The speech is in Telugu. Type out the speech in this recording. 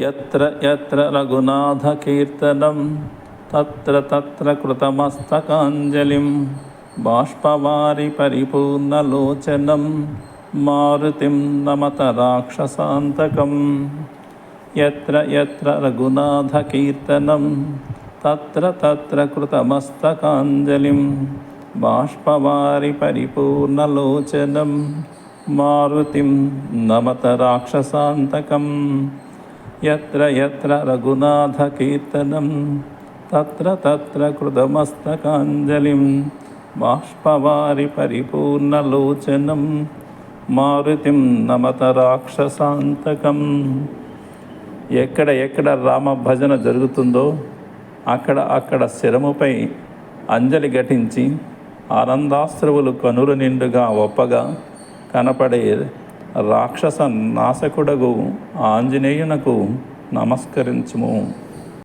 यत्र यत्र रघुनाथकीर्तनं तत्र तत्र कृतमस्तकाञ्जलिं बाष्पवारि परिपूर्णलोचनं मारुतिं नमत राक्षसान्तकम् यत्र यत्र रघुनाथकीर्तनं तत्र तत्र कृतमस्तकाञ्जलिं बाष्पवारि परिपूर्णलोचनं मारुतिं नमत राक्षसान्तकम् यत्र यत्र रघुनाथकीर्तनं तत्र तत्र कृतमस्तकाञ्जलिं बाष्पवारि परिपूर्णलोचनं మారుతిం నమత రాక్షసాంతకం ఎక్కడ ఎక్కడ రామ భజన జరుగుతుందో అక్కడ అక్కడ శరముపై అంజలి ఘటించి ఆనందాశ్రువులు కనుల నిండుగా ఒప్పగా కనపడే రాక్షస నాశకుడగు ఆంజనేయునకు నమస్కరించుము.